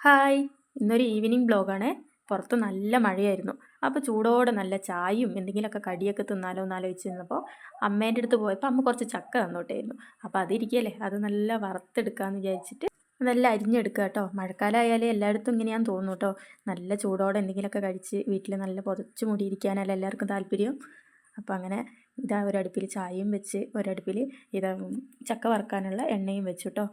Hi. ഇന്നൊരു evening ബ്ലോഗാണ് പുറത്ത് നല്ല മഴയായിരുന്നു. അപ്പോൾ ചൂടോടെ നല്ല ചായയും എന്തെങ്കിലുമൊക്കെ കടിയൊക്കെ തിന്നാലോ എന്ന് ആലോചിച്ച് നിന്നപ്പോൾ അമ്മേന്റെ അടുത്ത് പോയപ്പോൾ അമ്മ കുറച്ച് ചക്ക തന്നോട്ടായിരുന്നു. അപ്പോൾ അതിരിക്കുകയല്ലേ അത് നല്ല വറുത്തെടുക്കാമെന്ന് വിചാരിച്ചിട്ട് നല്ല അരിഞ്ഞെടുക്കുക കേട്ടോ. മഴക്കാലമായാലേ എല്ലായിടത്തും ഇങ്ങനെയാന്ന് തോന്നുന്നു കേട്ടോ. നല്ല ചൂടോടെ എന്തെങ്കിലുമൊക്കെ കഴിച്ച് വീട്ടിൽ നല്ല പുതച്ച് മൂടിയിരിക്കാനല്ല എല്ലാവർക്കും താല്പര്യം? അപ്പോൾ അങ്ങനെ ഇതാ ഒരടുപ്പിൽ ചായയും വെച്ച് ഒരടുപ്പിൽ ഇതാ ചക്ക വറുക്കാനുള്ള എണ്ണയും വെച്ചു കേട്ടോ.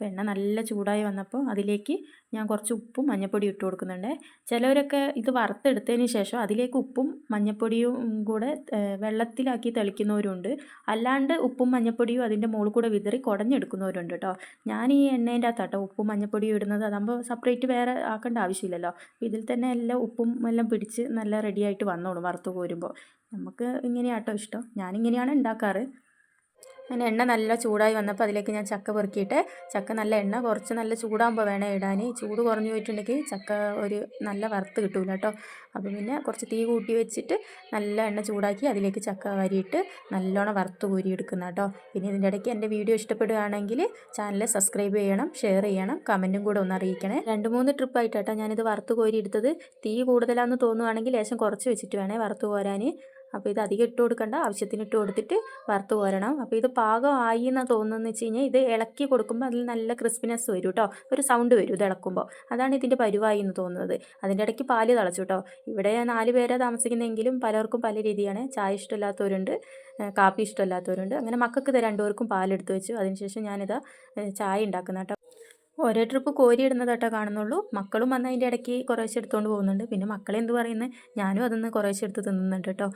അപ്പോൾ എണ്ണ നല്ല ചൂടായി വന്നപ്പോൾ അതിലേക്ക് ഞാൻ കുറച്ച് ഉപ്പും മഞ്ഞൾപ്പൊടിയും ഇട്ട് കൊടുക്കുന്നുണ്ട്. ചിലവരൊക്കെ ഇത് വറുത്തെടുത്തതിന് ശേഷം അതിലേക്ക് ഉപ്പും മഞ്ഞൾപ്പൊടിയും കൂടെ വെള്ളത്തിലാക്കി തെളിക്കുന്നവരുണ്ട്. അല്ലാണ്ട് ഉപ്പും മഞ്ഞൾപ്പൊടിയും അതിന്റെ മുകളിൽ കൂടെ വിതറി കുടഞ്ഞെടുക്കുന്നവരുണ്ട് കേട്ടോ ഞാൻ ഈ എണ്ണേന്റെ അകത്താട്ടോ ഉപ്പും മഞ്ഞൾപ്പൊടിയും ഇടുന്നത്. അതാകുമ്പോൾ സെപ്പറേറ്റ് വേറെ ആക്കേണ്ട ആവശ്യമില്ലല്ലോ. ഇതിൽ തന്നെ എല്ലാം ഉപ്പും എല്ലാം പിടിച്ച് നല്ല റെഡിയായിട്ട് വന്നോളും വറുത്ത് കോരുമ്പോൾ നമുക്ക് ഇങ്ങനെയാട്ടോ ഇഷ്ടം. ഞാനിങ്ങനെയാണ് ഉണ്ടാക്കാറ് അങ്ങനെ എണ്ണ നല്ല ചൂടായി വന്നപ്പോൾ അതിലേക്ക് ഞാൻ ചക്ക പെറുക്കിയിട്ട് ചക്ക നല്ല എണ്ണ കുറച്ച് നല്ല ചൂടാകുമ്പോൾ വേണം ഇടാൻ. ചൂട് കുറഞ്ഞു പോയിട്ടുണ്ടെങ്കിൽ ചക്ക ഒരു നല്ല വറുത്ത് കിട്ടൂല കേട്ടോ. അപ്പോൾ പിന്നെ കുറച്ച് തീ കൂട്ടി വെച്ചിട്ട് നല്ല എണ്ണ ചൂടാക്കി അതിലേക്ക് ചക്ക വരിയിട്ട് നല്ലോണം വറുത്ത് കോരിയെടുക്കുന്ന കേട്ടോ. പിന്നെ ഇതിന്റെ ഇടയ്ക്ക് എന്റെ വീഡിയോ ഇഷ്ടപ്പെടുകയാണെങ്കിൽ ചാനൽ സബ്സ്ക്രൈബ് ചെയ്യണം ഷെയർ ചെയ്യണം കമന്റും കൂടെ ഒന്ന് അറിയിക്കണേ. രണ്ട് മൂന്ന് ട്രിപ്പായിട്ടാട്ടോ ഞാനിത് വറുത്ത് കോരി എടുത്തത് തീ കൂടുതലാണെന്ന് തോന്നുവാണെങ്കിൽ ലേശം കുറച്ച് വെച്ചിട്ട് വേണേ വറുത്ത് കോരാൻ. അപ്പോൾ ഇത് അധികം ഇട്ട് കൊടുക്കേണ്ട. ആവശ്യത്തിന് ഇട്ട് കൊടുത്തിട്ട് വറുത്ത് കോരണം. അപ്പോൾ ഇത് പാകമായി എന്നാണ് തോന്നുന്നതെന്ന് വെച്ച് കഴിഞ്ഞാൽ ഇത് ഇളക്കി കൊടുക്കുമ്പോൾ അതിൽ നല്ല ക്രിസ്പിനെസ് വരും കേട്ടോ ഒരു സൗണ്ട് വരും ഇത് ഇളക്കുമ്പോൾ അതാണ് ഇതിന്റെ പരുവായി എന്ന് തോന്നുന്നത്. അതിന്റെ ഇടയ്ക്ക് പാൽ തിളച്ചു കേട്ടോ ഇവിടെ നാല് പേരെ താമസിക്കുന്നതെങ്കിലും പലർക്കും പല രീതിയാണ്. ചായ ഇഷ്ടമില്ലാത്തവരുണ്ട് കാപ്പി ഇഷ്ടമില്ലാത്തവരുണ്ട്. അങ്ങനെ മക്കൾക്ക് ഇത് രണ്ടുപേർക്കും പാലെടുത്ത് വെച്ചു. അതിനുശേഷം ഞാനിത് ചായ ഉണ്ടാക്കുന്ന കേട്ടോ ഒരേ ട്രിപ്പ് കോരി ഇടുന്നത് കേട്ടോ കാണുന്നുള്ളൂ. മക്കളും വന്ന് അതിന്റെ ഇടയ്ക്ക് കുറേശ്ശെ എടുത്തുകൊണ്ട് പോകുന്നുണ്ട്. പിന്നെ മക്കളെ എന്ത് പറയുന്നത് ഞാനും അതൊന്ന് കുറേശ്ശെ എടുത്ത് തിന്നുന്നുണ്ട് കേട്ടോ.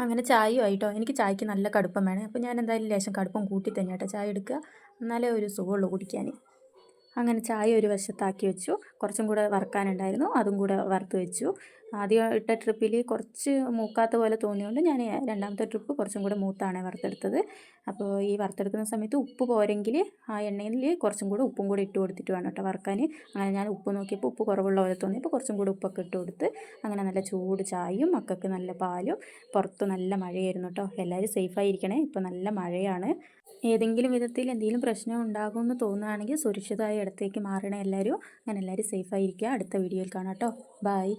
അങ്ങനെ ചായയും ആയിട്ടോ. എനിക്ക് ചായക്ക് നല്ല കടുപ്പം വേണം. അപ്പോൾ ഞാൻ എന്തായാലും ലേശം കടുപ്പം കൂട്ടി തന്നെ കേട്ടോ ചായ എടുക്കുക. എന്നാലേ ഒരു സുഖമുള്ളൂ കുടിക്കാൻ അങ്ങനെ ചായ ഒരു വശത്താക്കി വെച്ചു. കുറച്ചും കൂടെ വറുക്കാനുണ്ടായിരുന്നു. അതും കൂടെ വറുത്ത് വെച്ചു. ആദ്യം ഇട്ട ട്രിപ്പിൽ കുറച്ച് മൂക്കാത്ത പോലെ തോന്നിയുകൊണ്ട് ഞാൻ രണ്ടാമത്തെ ട്രിപ്പ് കുറച്ചും കൂടെ മൂത്താണ് വറുത്തെടുത്തത്. അപ്പോൾ ഈ വറുത്തെടുക്കുന്ന സമയത്ത് ഉപ്പ് പോരെങ്കിൽ ആ എണ്ണയിൽ കുറച്ചും കൂടെ ഉപ്പും കൂടെ ഇട്ട് കൊടുത്തിട്ട് വേണം കേട്ടോ വറുക്കാൻ. അങ്ങനെ ഞാൻ ഉപ്പ് നോക്കിയപ്പോൾ ഉപ്പ് കുറവുള്ള പോലെ തോന്നിയപ്പോൾ കുറച്ചും കൂടെ ഉപ്പൊക്കെ ഇട്ട് കൊടുത്ത് അങ്ങനെ നല്ല ചൂട് ചായയും മക്കൾക്ക് നല്ല പാലും പുറത്ത് നല്ല മഴയായിരുന്നു കേട്ടോ. എല്ലാവരും സേഫായിരിക്കണേ ഇപ്പോൾ നല്ല മഴയാണ്. ഏതെങ്കിലും വിധത്തിൽ എന്തെങ്കിലും പ്രശ്നം ഉണ്ടാകുമെന്ന് തോന്നുകയാണെങ്കിൽ സുരക്ഷിതമായ ഇടത്തേക്ക് മാറണേ എല്ലാവരും അങ്ങനെ എല്ലാവരും സേഫായിരിക്കുക അടുത്ത വീഡിയോയിൽ കാണാം കേട്ടോ. ബായ്